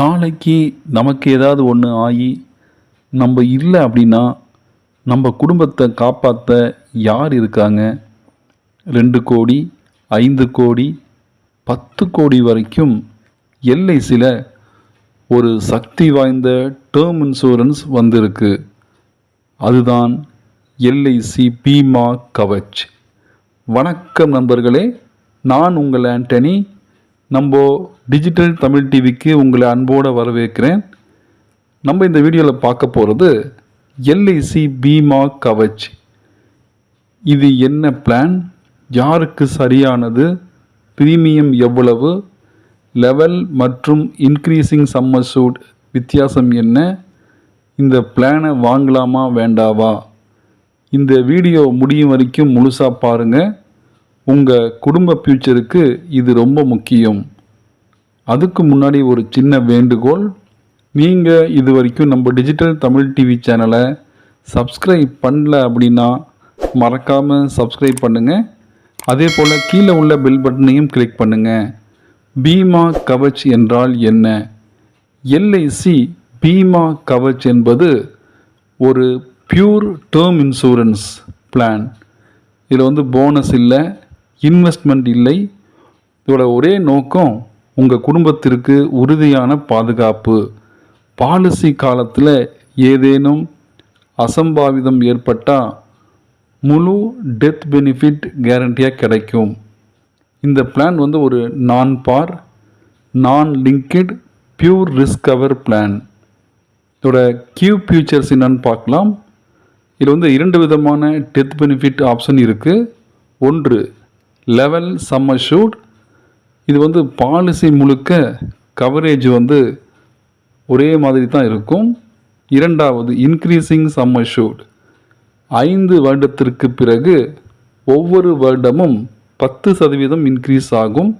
நாளைக்கு நமக்கு ஏதாவது ஒன்று ஆகி நம்ம இல்லை அப்படின்னா நம்ம குடும்பத்தை காப்பாற்ற யார் இருக்காங்க? ரெண்டு கோடி ஐந்து கோடி பத்து கோடி வரைக்கும் எல்ஐசியில் ஒரு சக்தி வாய்ந்த டேர்ம் இன்சூரன்ஸ் வந்திருக்கு. அதுதான் எல்ஐசி பீமா கவச். வணக்கம் நண்பர்களே நான் உங்கள் ஆண்டனி. நம்ம டிஜிட்டல் தமிழ் டிவிக்கு உங்களை அன்போடு வரவேற்கிறேன். நம்ம இந்த வீடியோவில் பார்க்க போகிறது எல்ஐசி பீமா கவச். இது என்ன பிளான் யாருக்கு சரியானது? ப்ரீமியம் எவ்வளவு? லெவல் மற்றும் இன்க்ரீசிங் சம்மர் சூட் வித்தியாசம் என்ன? இந்த பிளானை வாங்கலாமா வேண்டாவா? இந்த வீடியோ முடியும் வரைக்கும் முழுசாக பாருங்கள் உங்கள் குடும்ப ஃப்யூச்சருக்கு இது ரொம்ப முக்கியம். அதுக்கு முன்னாடி ஒரு சின்ன வேண்டுகோள். நீங்கள் இது வரைக்கும் நம்ம டிஜிட்டல் தமிழ் டிவி சேனலை சப்ஸ்கிரைப் பண்ணல அப்படின்னா மறக்காமல் சப்ஸ்கிரைப் பண்ணுங்கள் அதே போல் கீழே உள்ள பெல் பட்டனையும் கிளிக் பண்ணுங்கள் பீமா கவச் என்றால் என்ன? எல்ஐசி பீமா கவச் என்பது ஒரு பியூர் டேர்ம் இன்சூரன்ஸ் பிளான் இதில் வந்து போனஸ் இல்லை. இன்வெஸ்ட்மெண்ட் இல்லை. இதோட ஒரே நோக்கம் உங்கள் குடும்பத்திற்கு உறுதியான பாதுகாப்பு. பாலிசி காலத்தில் ஏதேனும் அசம்பாவிதம் ஏற்பட்டால் முழு டெத் பெனிஃபிட் கேரண்டியாக கிடைக்கும். இந்த பிளான் வந்து ஒரு non par non linked pure risk cover plan இதோட கியூ ஃபியூச்சர்ஸ் என்னன்னு பார்க்கலாம். இதில் வந்து இரண்டு விதமான டெத் பெனிஃபிட் ஆப்ஷன் இருக்குது ஒன்று லெவல் சம்மர் ஷூட் இது வந்து பாலிசி முழுக்க கவரேஜ் வந்து ஒரே மாதிரி தான் இருக்கும். இரண்டாவது இன்க்ரீஸிங் சம்மர் ஷூட் ஐந்து வருடத்திற்கு பிறகு ஒவ்வொரு வருடமும் பத்து சதவீதம் இன்க்ரீஸ் ஆகும்.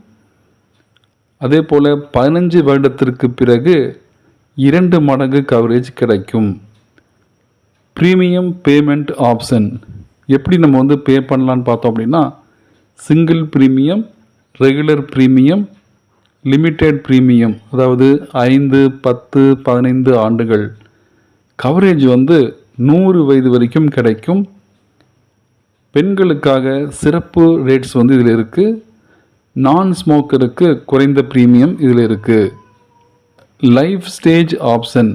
அதே போல் பதினஞ்சு வருடத்திற்கு பிறகு இரண்டு மடங்கு கவரேஜ் கிடைக்கும். ப்ரீமியம் பேமெண்ட் ஆப்ஷன் எப்படி நம்ம வந்து பே பண்ணலான்னு பார்த்தோம் அப்படின்னா single premium regular premium limited premium அதாவது ஐந்து பத்து பதினைந்து ஆண்டுகள். கவரேஜ் வந்து நூறு வயது வரைக்கும் கிடைக்கும். பெண்களுக்காக சிறப்பு ரேட்ஸ் வந்து இதில் இருக்குது நான் ஸ்மோக்கருக்கு குறைந்த ப்ரீமியம் இதில் இருக்குது லைஃப் ஸ்டேஜ் ஆப்ஷன்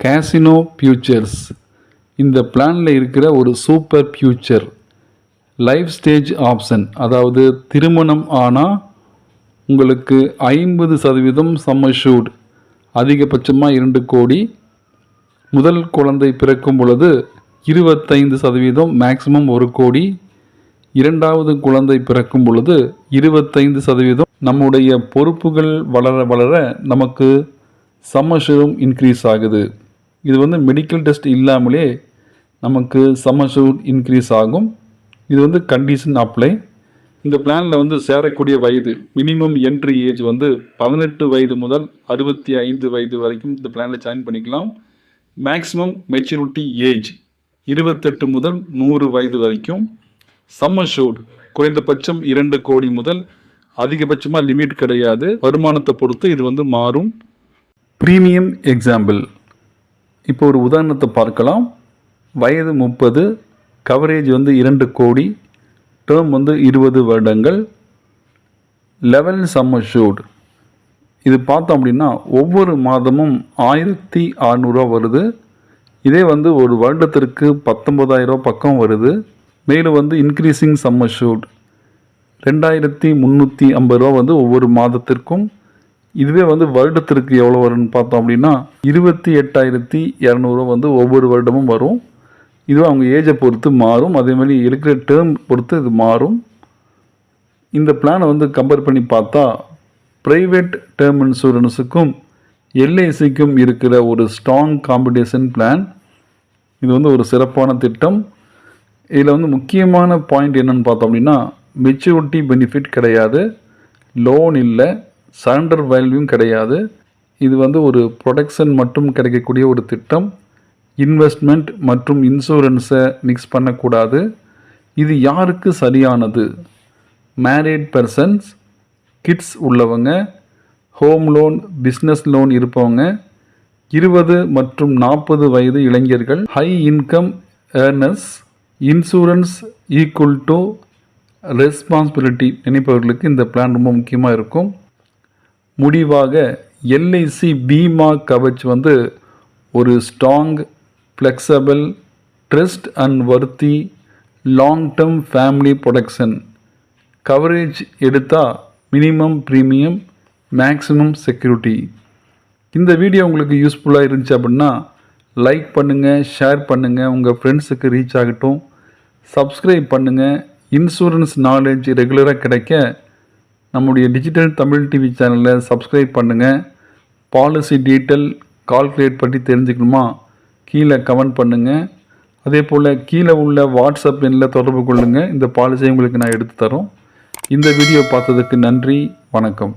கேசினோ ஃபியூச்சர்ஸ் இந்த பிளானில் இருக்கிற ஒரு super feature life stage option. அதாவது திருமணம் ஆனால் உங்களுக்கு ஐம்பது சதவீதம் சம்மர் அதிகபட்சமாக இரண்டு கோடி. முதல் குழந்தை பிறக்கும் பொழுது இருபத்தைந்து சதவீதம் மேக்சிமம் ஒரு கோடி. இரண்டாவது குழந்தை பிறக்கும் பொழுது இருபத்தைந்து சதவீதம். நம்முடைய பொறுப்புகள் வளர வளர நமக்கு சமஷூரும் இன்க்ரீஸ் ஆகுது. இது வந்து மெடிக்கல் டெஸ்ட் இல்லாமலே நமக்கு சமஷூர் இன்க்ரீஸ் ஆகும். இது வந்து கண்டிஷன் அப்ளை இந்த பிளானில் வந்து சேரக்கூடிய வயது மினிமம் என்ட்ரி ஏஜ் வந்து பதினெட்டு வயது முதல் அறுபத்தி ஐந்து வயது வரைக்கும் இந்த பிளானில் ஜாயின் பண்ணிக்கலாம். மேக்ஸிமம் மெச்சூரிட்டி ஏஜ் இருபத்தெட்டு முதல் நூறு வயது வரைக்கும். சம்மர் ஷூட் குறைந்தபட்சம் இரண்டு கோடி முதல் அதிகபட்சமாக லிமிட் கிடையாது. வருமானத்தை பொறுத்து இது வந்து மாறும். ப்ரீமியம் எக்ஸாம்பிள் இப்போ ஒரு உதாரணத்தை பார்க்கலாம். வயது முப்பது கவரேஜ் வந்து இரண்டு கோடி டேர்ம் வந்து இருபது வருடங்கள். லெவல் சம்மர் ஷூட் இது பார்த்தோம் அப்படின்னா ஒவ்வொரு மாதமும் ஆயிரத்தி அறநூறுவா வருது. இதே வந்து ஒரு வருடத்திற்கு பத்தொம்பதாயிரம் பக்கம் வருது. மேலும் வந்து இன்க்ரீஸிங் சம்மர் ஷூட் ரெண்டாயிரத்தி முந்நூற்றி ஐம்பது ரூபா வந்து ஒவ்வொரு மாதத்திற்கும். இதுவே வந்து வருடத்திற்கு எவ்வளோ வரும்னு பார்த்தோம் அப்படின்னா இருபத்தி எட்டாயிரத்தி இரநூறுவா வந்து ஒவ்வொரு வருடமும் வரும். இதுவும் அவங்க ஏஜை பொறுத்து மாறும். அதே மாதிரி இருக்கிற டேர்ம் பொறுத்து இது மாறும். இந்த பிளானை வந்து கம்பேர் பண்ணி பார்த்தா ப்ரைவேட் டேர்ம் இன்சூரன்ஸுக்கும் எல்ஐசிக்கும் இருக்கிற ஒரு ஸ்ட்ராங் காம்படிஷன் பிளான் இது வந்து ஒரு சிறப்பான திட்டம். இதில் வந்து முக்கியமான பாயிண்ட் என்னென்னு பார்த்தோம் அப்படின்னா மெச்சூரிட்டி பெனிஃபிட் கிடையாது. லோன் இல்லை. சரண்டர் வேல்யூவும் கிடையாது. இது வந்து ஒரு ப்ரொடெக்ஷன் மட்டும் கிடைக்கக்கூடிய ஒரு திட்டம். இன்வெஸ்ட்மெண்ட் மற்றும் இன்சூரன்ஸை மிக்ஸ் பண்ணக்கூடாது. இது யாருக்கு சரியானது? மேரிட் பர்சன்ஸ் கிட்ஸ் உள்ளவங்க ஹோம் லோன் பிஸ்னஸ் லோன் இருப்பவங்க இருபது மற்றும் நாற்பது வயது இளைஞர்கள் high income earners insurance equal to responsibility நினைப்பவர்களுக்கு இந்த பிளான் ரொம்ப முக்கியமாக இருக்கும். முடிவாக எல்ஐசி பீமா கவச் வந்து ஒரு strong flexible trust and worthy long term family protection coverage எடுத்தால் மினிமம் ப்ரீமியம் மேக்ஸிமம் செக்யூரிட்டி இந்த வீடியோ உங்களுக்கு யூஸ்ஃபுல்லாக இருந்துச்சு அப்படின்னா லைக் பண்ணுங்கள் ஷேர் பண்ணுங்கள் உங்கள் ஃப்ரெண்ட்ஸுக்கு ரீச் ஆகட்டும். சப்ஸ்கிரைப் பண்ணுங்கள் இன்சூரன்ஸ் நாலேஜ் ரெகுலராக கிடைக்க நம்முடைய டிஜிட்டல் தமிழ் டிவி சேனலை சப்ஸ்கிரைப் பண்ணுங்கள் பாலிசி டீட்டெயில் கால்குலேட் பற்றி தெரிஞ்சுக்கணுமா? கீழே கமெண்ட் பண்ணுங்கள் அதே போல் கீழே உள்ள வாட்ஸ்அப் எண்ணில் தொடர்பு கொள்ளுங்கள் இந்த பாலிசியை உங்களுக்கு நான் எடுத்து தரோம். இந்த வீடியோ பார்த்ததுக்கு நன்றி. வணக்கம்.